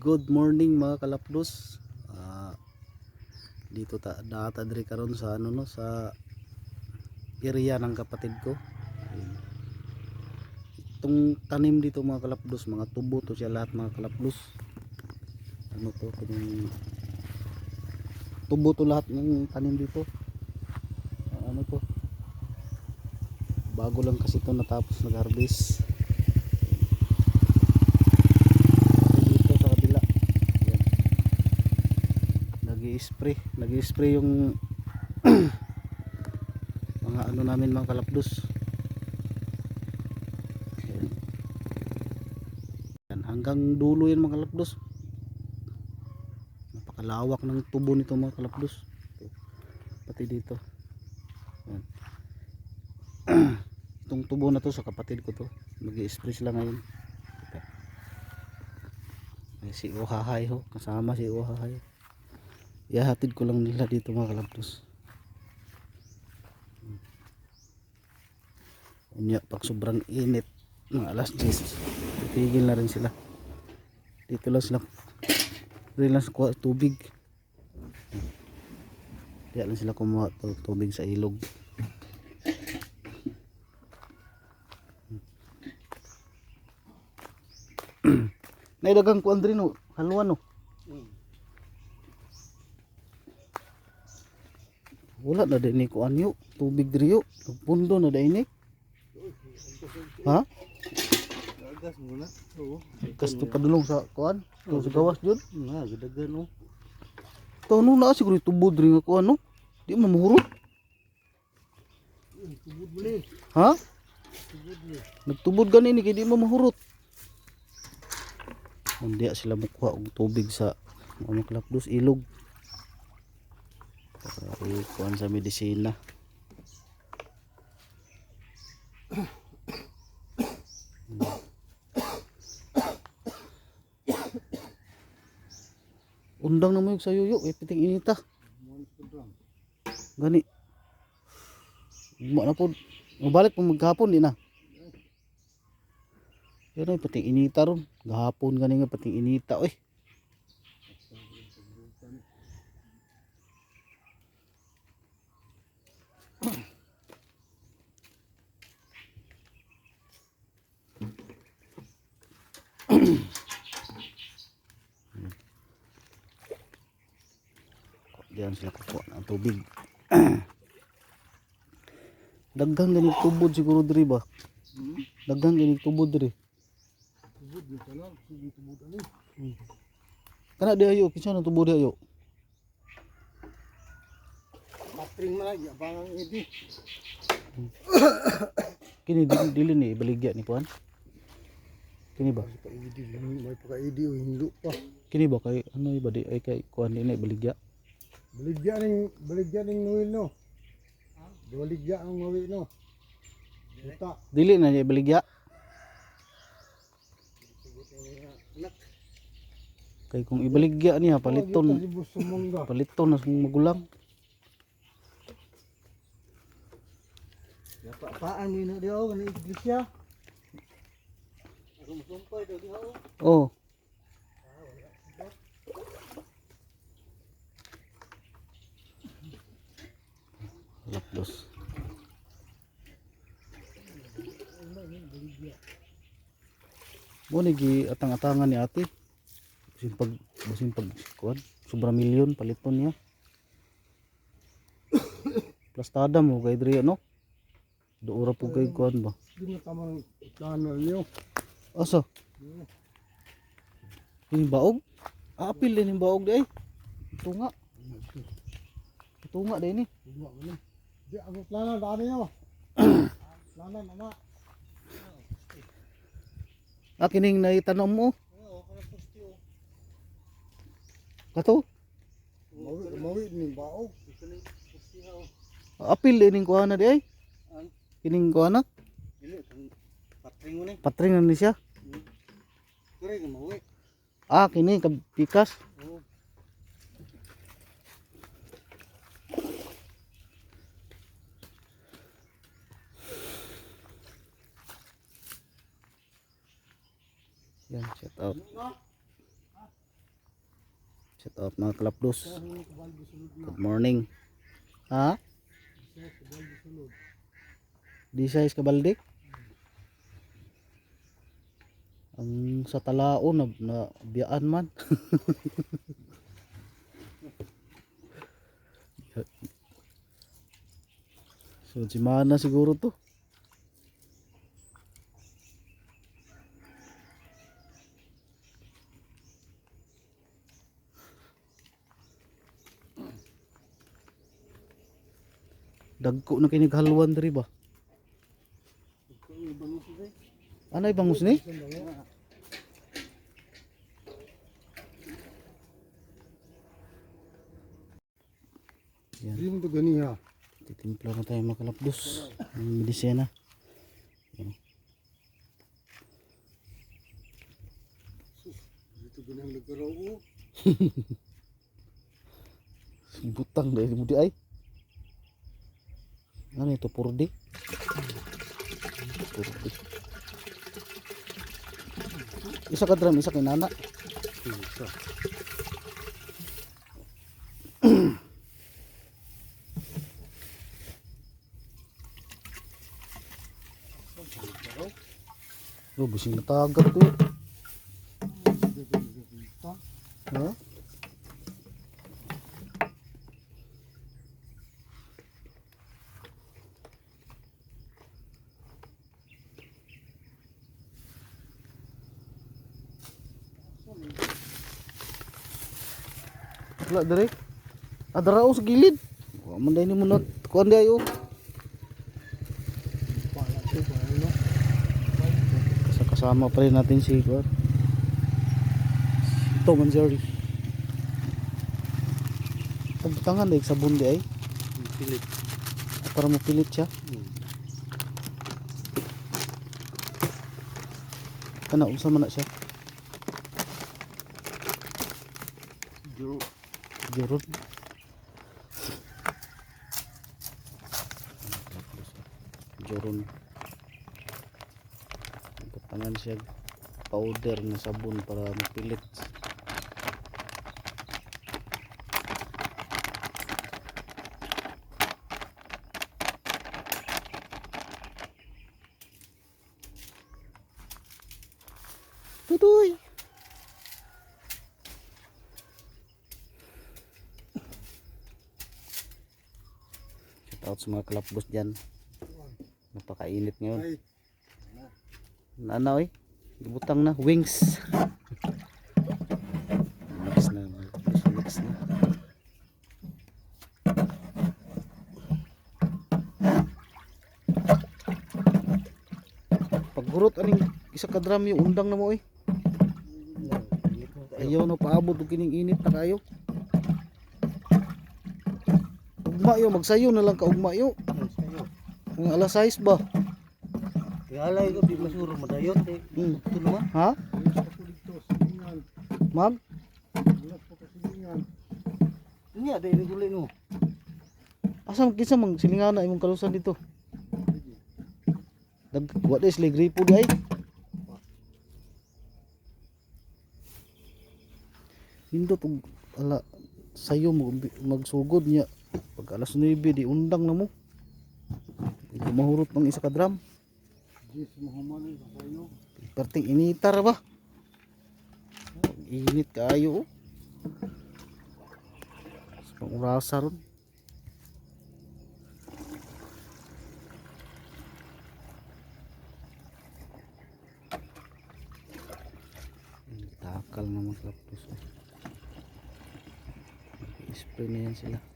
Good morning mga kalapdos. Ah, dito ta data diri karon sa ano no sa area ng kapatid ko. Itong tanim dito mga kalapdos, mga tubo to siya lahat mga kalapdos. Ano to kung tubo to lahat ng tanim dito. Ah, ano to? Bago lang kasi to natapos nag-harvest. dito sa kabila Yan. Nag-i-spray nag-i-spray yung mga ano namin mga kalapdos. Yan. Yan, hanggang dulo yan mga kalapdos. Napakalawak ng tubo nito mga kalapdos. Pati dito. Itong tubo na to sa kapatid ko to. Mag-i-spray sila ngayon. Ay, si Ohahay ho, kasama si Ohahay. Ihahatid ko lang nila dito mga kalaptos. Unya, pag sobrang init, mga alas 10, titigil na rin sila. Dito lang sila, dito lang kuha tubig. Diyan lang sila kumuha tubig sa ilog. Naidagang ko Andre no, haluan no. Wala na din ko anyo, tubig diriyo, pundo na din. Ha? Agas muna. Oo. Kasto padulong sa kuan, sa gawas jud. Nga, gadagan oh. To no na siguro tubo diri nga kuan no. Di mamuhurot. Tubod mo ni. Ha? Tubod. Nagtubod gani ni kay di mamahurot. Hindi sila makuha og tubig sa mga klapdos ilog. Kuan sa medisina. Undang na mo yung sa yuyo, eh, piting inita. Gani. Ugma na po. Mabalik po maghapon din na. Ay pating inita ron. Gahapon gani nga pating inita oy. Diyan sila kukuha ng tubig. Daghang ganit tubod siguro diri ba? Daghang ganit tubod diri. Tubod ni kana. Sige tubod ani. Kana di ayo, kinsa nang tubod di ayo? Patring man lagi abangang idi. Kini dili, dili ni baligya ni kuan. Kini ba? Pa idi may paka idi o hinlo pa. Kini ba kay ano ba di ay kay kuan na baligya? Baligya ning baligya ning nuwil no. Baligya ang ngawi no. Kita. Dili na niya baligya. Kay kung ibaligya niya paliton, Si Busumongga. paliton na magulang. Ya pa paan ni na diaw ni iglesia. Ako musumpay daw diaw. Oh. Lapdos. Mo ni gi atang-atangan ni ate. Basin pag basin pag kuan, sobra milyon paliton niya. Plastada mo kay diri no? Duura po kay kuan ba? Di na tamang plano niyo. Asa? Ini baog? Ah, apil din yung baog di ay. Ito nga. Ito nga din ni. Di ako plano dani niyo. Plano mama. Ah, kining naitanong mo. Kato? Mawi mawi ni baog. Apil din yung kuha na di ay. Kining kuha na. Dili kang patring ni. Patring na ni siya. Ka mawi. Ah, kini kapikas. Oo. Yan, shout out. Shout out mga kalapdos. Good morning. Ha? Di size ka Ang sa talao na, na biyaan man. so si Mana siguro to. Dagko na kinighalwan diri ba? Anay bangus ni? Yan. Mo to gani ha. Titimpla na tayo mga kalapdos. Ang medisina. Dito gani ang nagkaraw ko. Butang dahil mo di ay. Ano ito? Purdi? Purdi. Isa ka drum, isa kay nana. Isa. Oh, bising natagap to. Ha? Wala dire. Adara o sa gilid. Wa man dai ni mo not kuan ayo. Pala to pa ano. Kasi kasama pa rin natin si. Si Tom and Jerry. Pagbutangan dahil sa bundi ay. Pilit. Para mapilit siya. Kana unsa man na siya. Juro. Jurot. Juron. Patangan siya powder na sabon para mapilit. Tutoy! Shout out sa mga kalapbos dyan. Napakainit ngayon. Ay, Nana oy. Gibutang na wings. mix na, mix na. Paggurot aning isa ka drum yung undang na mo oy. Ayaw na paabot og kining init na kayo. Ugma yo magsayo na lang ka ugma yo. Ang alas 6 ba? Ko di masuro madayot eh. Hmm. Ito naman. Ha? Ma'am? Ini ada ini dulu no. Asa man kinsa mang silingana imong kalusan dito? Dag what is ligripo di ay? Hindot og ala sayo mo magsugod niya pag alas 9 di undang na mo. Hindi mahurot ng isa ka drum. Jis Muhammad sa sayo. Perting initar ba? Init kaayo oh. Sa pangurasa ron. Takal naman kapos. oh. I-spray na yan sila.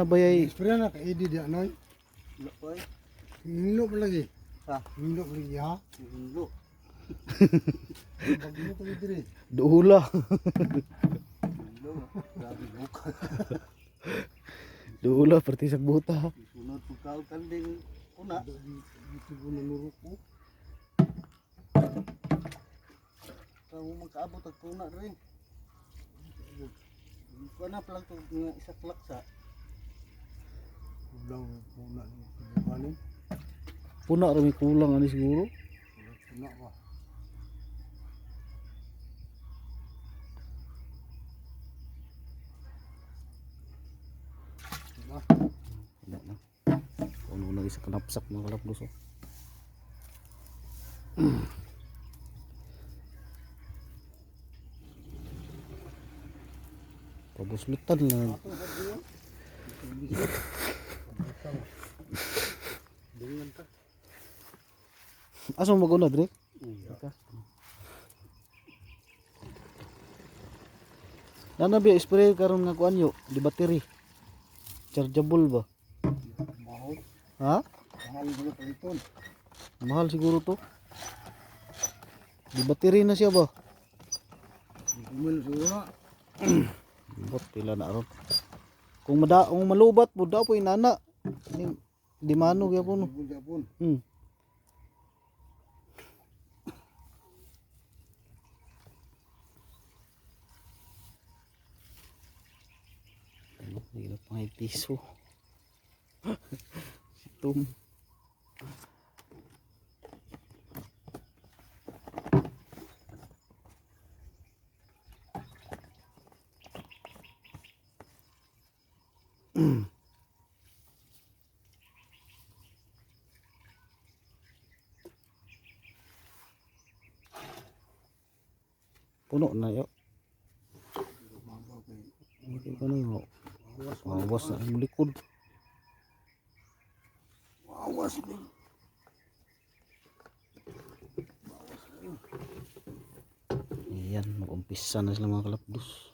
Nana ba yay Spray na kay Eddie di anoy. Lokoy, Hinlo pa lagi. Ha? Hinlo pa lagi ha. hindo. Bagyo ko diri. duula? Hindo. Grabe buka. duula perti sa buta. Sunod ka kanding una. Dito ko na nurok ko. Baka mo magkaabot ang kuna rin. Kuha na pala ito nga isa klaksa. Kulang muna ng kabukanin. Puna rin may kulang ani siguro. Puna. Diba? Wala na. Ano isa kanapsak mga kalapdos oh. Pabuslutan na. Dengan ka. Asa mo maguna, Drake? Ika. Nana biya spray karon nga kuan yo, di battery. Chargeable ba? Mahal. Ha? Mahal mo paliton. Mahal siguro to. Di battery na siya ba? Bumil siguro. Bot pila na aron. Kung mada kung malubat po daw po inana. Di mano gyapon. Japon. Hmm. Ano, hindi na pang piso. Tum. Puno na yo. Hindi ko na yo. Awas na yung likod. Awas din. Ayan, mag-umpisa na sila mga kalapdos.